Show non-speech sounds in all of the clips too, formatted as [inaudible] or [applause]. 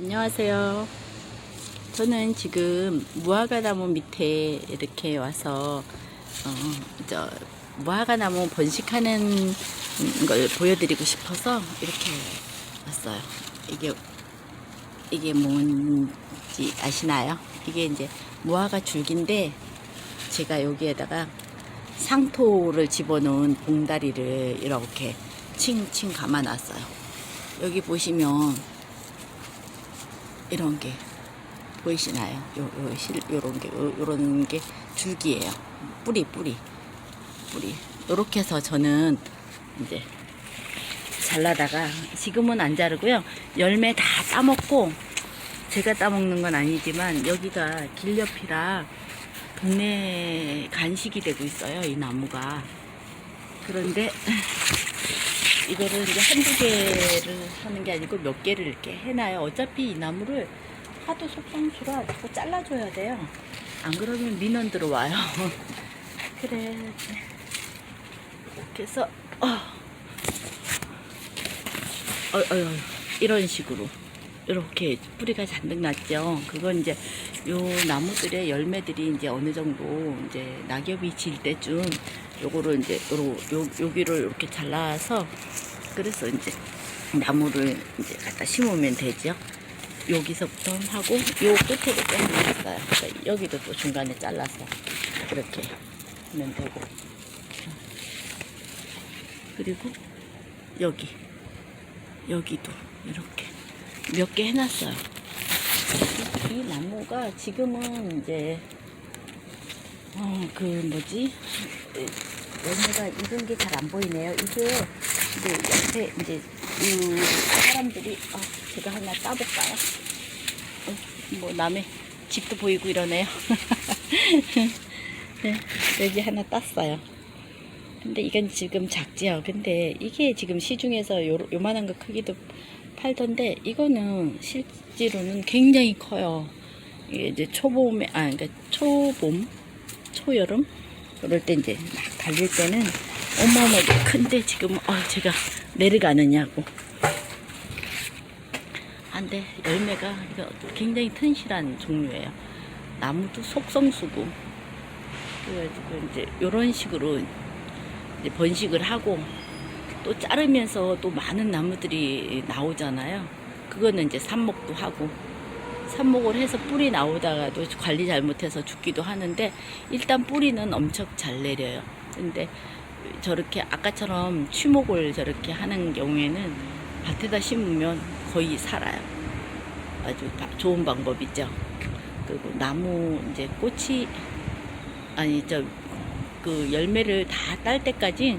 안녕하세요. 저는 지금 무화과나무 밑에 이렇게 와서 어, 저 무화과나무 번식하는 걸 보여드리고 싶어서 이렇게 왔어요. 이게 이게 뭔지 아시나요? 이게 이제 무화과 줄기인데 제가 여기에다가 상토를 집어넣은 봉다리를 이렇게 칭칭 감아놨어요. 여기 보시면 이런 게 보이시나요? 요, 요, 실, 요런 게, 요, 요런 게 줄기예요. 뿌리, 뿌리, 뿌리. 요렇게 해서 저는 이제 잘라다가 지금은 안 자르고요. 열매 다 따먹고 제가 따먹는 건 아니지만 여기가 길 옆이라 동네 간식이 되고 있어요. 이 나무가. 그런데 이거를 이제 한두 개를 하는 게 아니고 몇 개를 이렇게 해놔요. 어차피 이 나무를 하도 속상수라 자꾸 잘라줘야 돼요. 안 그러면 민원 들어와요. [laughs] 그래. 이렇게 해서, 어. 어, 어, 어, 이런 식으로. 이렇게 뿌리가 잔뜩 났죠. 그건 이제 요 나무들의 열매들이 이제 어느 정도 이제 낙엽이 질 때쯤 요거를 이제 요로, 요, 여기를 이렇게 잘라서 그래서 이제 나무를 이제 갖다 심으면 되죠. 여기서부터 하고 요 끝에도 좀 했어요. 그러니까 여기도 또 중간에 잘라서 이렇게 하면 되고 그리고 여기 여기도 이렇게 몇 개 해놨어요. 이, 이 나무가 지금은 이제 어 그 뭐지 열매가 익은 게 잘 안 보이네요. 이게 이제 옆에 이제 이 사람들이 어, 제가 하나 따볼까요? 어, 뭐 남의 집도 보이고 이러네요. [laughs] 네, 여기 하나 땄어요. 근데 이건 지금 작지요. 근데 이게 지금 시중에서 요, 요만한 거 크기도 팔던데 이거는 실제로는 굉장히 커요. 이게 이제 초봄에 아 그러니까 초봄 초여름 그럴 때 이제 막 달릴 때는 어마어마하게 큰데 지금 어 제가 내려가느냐고. 안돼 열매가 이거 굉장히 튼실한 종류예요. 나무도 속성수고 그래가지고 이제 이런 식으로 이제 번식을 하고 또 자르면서 또 많은 나무들이 나오잖아요. 그거는 이제 삽목도 하고 삽목을 해서 뿌리 나오다가도 관리 잘못해서 죽기도 하는데 일단 뿌리는 엄청 잘 내려요. 근데 저렇게 아까처럼 취목을 저렇게 하는 경우에는 밭에다 심으면 거의 살아요. 아주 바- 좋은 방법이죠. 그리고 나무 이제 꽃이 아니 저 그 열매를 다 딸 때까지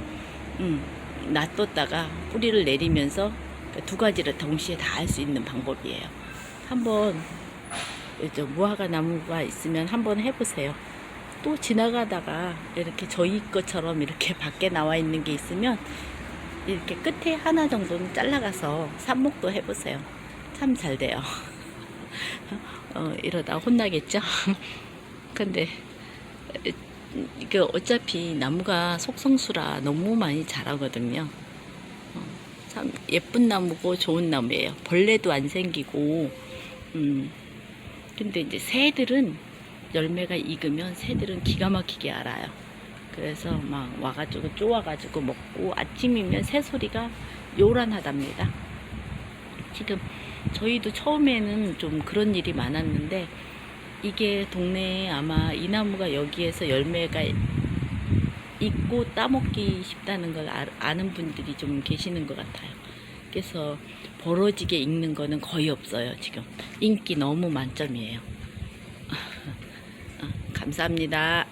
음, 놔뒀다가 뿌리를 내리면서 그두 가지를 동시에 다 할 수 있는 방법이에요. 한번 저 무화과 나무가 있으면 한번 해보세요. 또 지나가다가 이렇게 저희 것처럼 이렇게 [laughs] 밖에 나와 있는 게 있으면 이렇게 끝에 하나 정도는 잘라가서 삽목도 해보세요. 참 잘 돼요. [laughs] 어, 이러다 혼나겠죠? [laughs] 근데 이게 어차피 나무가 속성수라 너무 많이 자라거든요. 어, 참 예쁜 나무고 좋은 나무예요. 벌레도 안 생기고, 음. 근데 이제 새들은 열매가 익으면 새들은 기가 막히게 알아요. 그래서 막 와가지고 쪼아가지고 먹고 아침이면 새 소리가 요란하답니다. 지금 저희도 처음에는 좀 그런 일이 많았는데 이게 동네에 아마 이 나무가 여기에서 열매가 있고 따먹기 쉽다는 걸 아- 아는 분들이 좀 계시는 것 같아요. 그래서 벌어지게 익는 거는 거의 없어요, 지금. 인기 너무 만점이에요. [laughs] 아, 감사합니다.